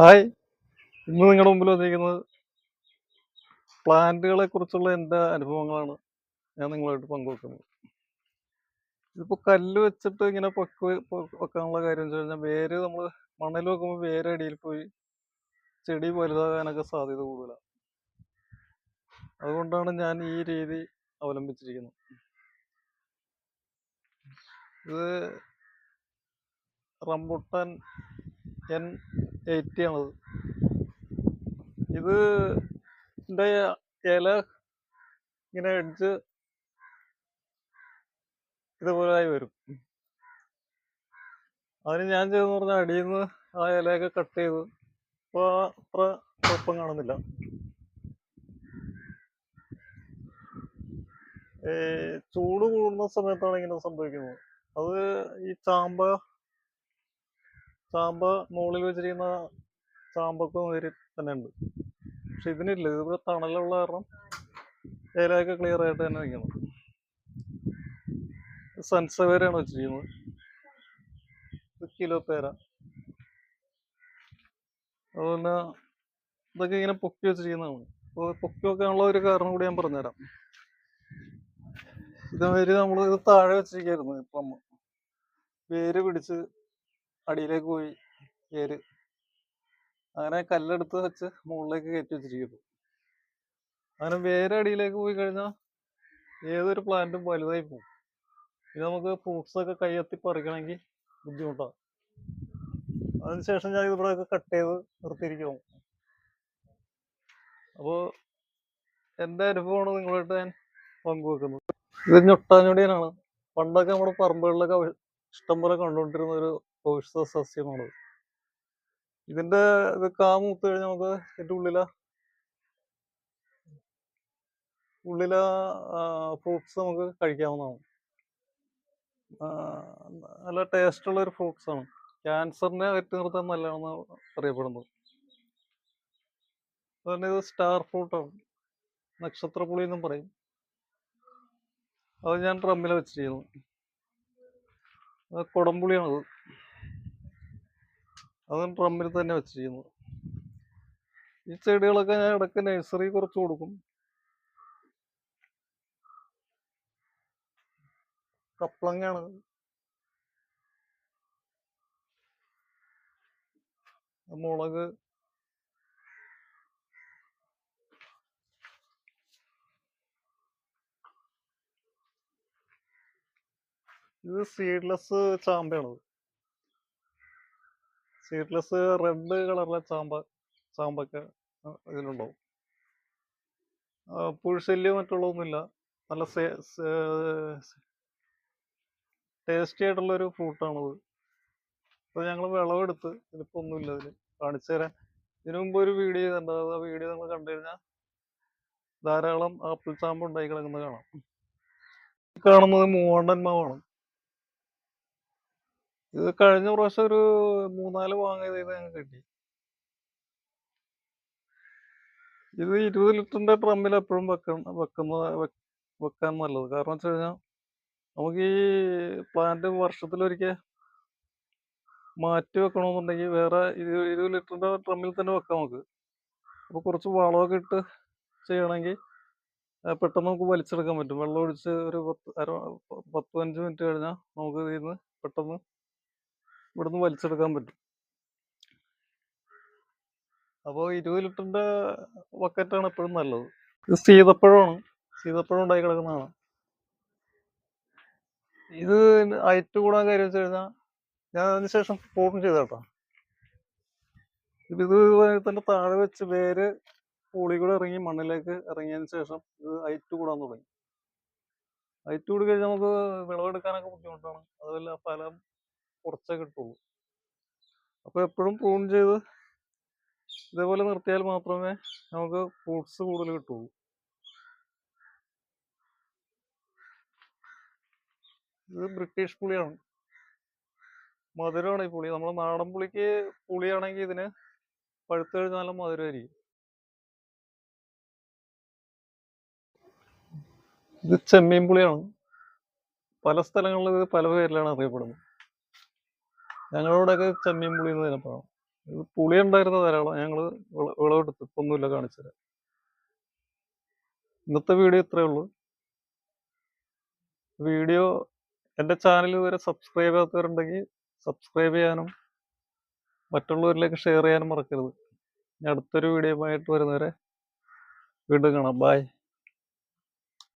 Hi. ഇന്ന് നിങ്ങളുടെ മുമ്പിൽ വന്നിരിക്കുന്നത് പ്ലാന്റുകളെ കുറിച്ചുള്ള എന്റെ അനുഭവങ്ങളാണ് ഞാൻ നിങ്ങളായിട്ട് പങ്കുവെക്കുന്നത്. ഇതിപ്പോൾ കല്ല് വെച്ചിട്ട് ഇങ്ങനെ പൊക്കി വെക്കാനുള്ള കാര്യം വെച്ച് കഴിഞ്ഞാൽ വേര് നമ്മൾ മണ്ണിൽ വെക്കുമ്പോൾ വേര് അടിയിൽ പോയി ചെടി വലുതാകാനൊക്കെ സാധ്യത കൂടുതലാണ് അതുകൊണ്ടാണ് ഞാൻ ഈ രീതി അവലംബിച്ചിരിക്കുന്നത്. ഇത് റംബുട്ടാൻ എൻ എയ്റ്റി ആണത് ഇത് ഇതിന്റെ ഇല ഇങ്ങനെ അടിച്ച് ഇതുപോലെ ആയി വരും. അതിന് ഞാൻ ചെയ്തെന്ന് പറഞ്ഞാൽ അടിയിൽ നിന്ന് ആ ഇലയൊക്കെ കട്ട് ചെയ്ത് ഇപ്പോൾ അത്ര കുഴപ്പം കാണുന്നില്ല. ചൂട് കൂടുന്ന സമയത്താണ് ഇങ്ങനെ സംഭവിക്കുന്നത്. അത് ഈ ചാമ്പ ചാമ്പ മുകളിൽ വെച്ചിരിക്കുന്ന ചാമ്പക്ക് നേരി തന്നെ ഉണ്ട് പക്ഷെ ഇതിനില്ല. ഇതിവിടെ തണലുള്ള കാരണം ഏലയൊക്കെ ക്ലിയർ ആയിട്ട് തന്നെ നിൽക്കണം സൺസവേരയാണ് വെച്ചിരിക്കുന്നത്. കിലോ പേര. അതുപോലെ ഇതൊക്കെ ഇങ്ങനെ പൊക്കി വെച്ചിരിക്കുന്നതാണ്. അപ്പോൾ പൊക്കി വെക്കാനുള്ള ഒരു കാരണം കൂടി ഞാൻ പറഞ്ഞുതരാം. ഇതേമാതിരി നമ്മൾ ഇത് താഴെ വെച്ചിരിക്കുകയായിരുന്നു ഇപ്പം. വേര് പിടിച്ച് അടിയിലേക്ക് പോയി വേര് അങ്ങനെ കല്ലെടുത്ത് വെച്ച് മുകളിലേക്ക് കയറ്റി വെച്ചിരിക്കുന്നു. അങ്ങനെ വേറെ അടിയിലേക്ക് പോയി കഴിഞ്ഞാൽ ഏതൊരു പ്ലാന്റും വലുതായി പോകും. ഇത് നമുക്ക് ഫ്രൂട്ട്സ് ഒക്കെ കയ്യെത്തി പറിക്കണമെങ്കിൽ ബുദ്ധിമുട്ടാണ്. അതിനുശേഷം ഞാൻ ഇവിടെ ഒക്കെ കട്ട് ചെയ്ത് നിർത്തിയിരിക്കും അപ്പോൾ എന്റെ അനുഭവമാണ് നിങ്ങളായിട്ട് ഞാൻ പങ്കുവെക്കുന്നത്. ഇത് ഞൊട്ടാഞ്ഞൊടിയനാണ്. പണ്ടൊക്കെ നമ്മുടെ പറമ്പുകളിലൊക്കെ ഇഷ്ടംപോലെ കണ്ടുകൊണ്ടിരുന്ന ഒരു ഔഷധ സസ്യമാണ് ഇതിന്റെ ഇത് കാ മൂത്ത് കഴിഞ്ഞാൽ നമുക്ക് ഇതിന്റെ ഉള്ളില ഉള്ളില ഫ്രൂട്ട്സ് നമുക്ക് കഴിക്കാവുന്നതാണ്. നല്ല ടേസ്റ്റ് ഉള്ള ഒരു ഫ്രൂട്ട്സ് ആണ്. ക്യാൻസറിനെ അകറ്റി നിർത്താൻ നല്ലതാണെന്ന് അറിയപ്പെടുന്നത്. അതുപോലെ ഇത് സ്റ്റാർ ഫ്രൂട്ടാണ് നക്ഷത്രപ്പുളി എന്നും പറയും. അത് ഞാൻ ഡ്രമ്മിൽ വെച്ചിരിക്കുന്നു കുടംപുളിയാണത്. അത് ഡ്രമ്മിൽ തന്നെ വെച്ചിരിക്കുന്നു ഈ ചെടികളൊക്കെ ഞാൻ ഇടയ്ക്ക് നഴ്സറി കുറച്ച് കൊടുക്കും. കപ്ലങ്ങയാണ്. മുളക്. ഇത് സീഡ്ലെസ് ചാമ്പയാണത്. സീഡ്ലെസ് റെഡ് കളറിലെ ചാമ്പ ചാമ്പക്ക ഇതിലുണ്ടാവും. പുഴുശല്യം മറ്റുള്ളതൊന്നുമില്ല. നല്ല ടേസ്റ്റി ആയിട്ടുള്ള ഒരു ഫ്രൂട്ടാണത്. അപ്പോൾ ഞങ്ങൾ വിളവെടുത്ത് ഇതിപ്പോൾ ഒന്നുമില്ല അതിൽ കാണിച്ചു തരാൻ ഇതിനു മുമ്പ് ഒരു വീഡിയോ ചെയ്തിട്ടുണ്ട് ആ വീഡിയോ നിങ്ങൾ കണ്ടു കഴിഞ്ഞാൽ ധാരാളം ആപ്പിൾ ചാമ്പ് ഉണ്ടായി കിടക്കുന്നത് കാണാം. കാണുന്നത് മൂവാണ്ടൻ മാവാണ്. ഇത് കഴിഞ്ഞ പ്രാവശ്യം ഒരു മൂന്നാൽ വാങ്ങിയത് ഞങ്ങൾക്ക് കിട്ടി. ഇത് ഇരുപത് ലിറ്ററിന്റെ ഡ്രമ്മിൽ എപ്പോഴും വെക്കണം വെക്കുന്ന വെക്കാൻ നല്ലത്. കാരണം വെച്ച് കഴിഞ്ഞാൽ നമുക്ക് ഈ പ്ലാന്റ് വർഷത്തിലൊരിക്കൽ മാറ്റി വെക്കണമെന്നുണ്ടെങ്കിൽ വേറെ ഇരു- ഇരുപത് ലിറ്ററിന്റെ ഡ്രമ്മിൽ തന്നെ വെക്കാം നമുക്ക്. അപ്പോൾ കുറച്ച് വളമൊക്കെ ഇട്ട് ചെയ്യണമെങ്കിൽ പെട്ടെന്ന് നമുക്ക് വലിച്ചെടുക്കാൻ പറ്റും. വെള്ളം ഒഴിച്ച് ഒരു പത്ത് അര പത്ത് പതിനഞ്ച് മിനിറ്റ് കഴിഞ്ഞാൽ നമുക്ക് ഇതിൽ നിന്ന് പെട്ടെന്ന് ഇവിടുന്ന് വലിച്ചെടുക്കാൻ പറ്റും. അപ്പോൾ ഇരുപത് ലിറ്ററിന്റെ ബക്കറ്റാണ് എപ്പോഴും നല്ലത്. ഇത് സീതപ്പഴമാണ്. സീതപ്പഴം ഉണ്ടായി കിടക്കുന്നതാണ് ഇത് ഹൈറ്റ് കൂടാൻ കാര്യം വെച്ച് കഴിഞ്ഞാൽ ഞാൻ അതിന് ശേഷം ചെയ്ത ചെയ്തേട്ടാ ഇത് തന്നെ താഴെ വെച്ച് വേര് പൂളി കൂടെ ഇറങ്ങി മണ്ണിലേക്ക് ഇറങ്ങിയതിന് ശേഷം ഇത് ഹൈറ്റ് കൂടാൻ തുടങ്ങി. ഹൈറ്റ് കൂടി കഴിഞ്ഞാൽ നമുക്ക് വിളവെടുക്കാനൊക്കെ ബുദ്ധിമുട്ടാണ്. അതുപോലെ ഫലം കുറച്ചേ കിട്ടുള്ളൂ. അപ്പോൾ എപ്പോഴും പ്രൂൺ ചെയ്ത് ഇതേപോലെ നിർത്തിയാൽ മാത്രമേ നമുക്ക് ഫ്രൂട്ട്സ് കൂടുതൽ കിട്ടുള്ളൂ. ഇത് ബ്രിട്ടീഷ് പുളിയാണ്. മധുരമാണ് ഈ പുളി. നമ്മൾ നാടൻ പുളിക്ക് പുളിയാണെങ്കിൽ ഇതിന് പഴുത്ത് കഴിഞ്ഞാൽ നല്ല മധുരമായിരിക്കും ഇത് ചെമ്മീൻ പുളിയാണ്. പല സ്ഥലങ്ങളിലും ഇത് പല പേരിലാണ് അറിയപ്പെടുന്നത്. ഞങ്ങളുടെ ഒക്കെ ചെമ്മീൻ പുളി എന്ന് ഇത് പുളി ഉണ്ടായിരുന്ന ധാരാളം ഞങ്ങൾ വിളവെടുത്ത് ഒന്നുമില്ല കാണിച്ചുതരാം ഇന്നത്തെ വീഡിയോ ഇത്രയേ ഉള്ളൂ. വീഡിയോ എന്റെ ചാനൽ വരെ സബ്സ്ക്രൈബ് ചെയ്യാത്തവരുണ്ടെങ്കിൽ സബ്സ്ക്രൈബ് ചെയ്യാനും മറ്റുള്ളവരിലേക്ക് ഷെയർ ചെയ്യാനും മറക്കരുത്. ഇനി അടുത്തൊരു വീഡിയോ ആയിട്ട് വരുന്നവരെ വീണ്ടും കാണാം. ബൈ.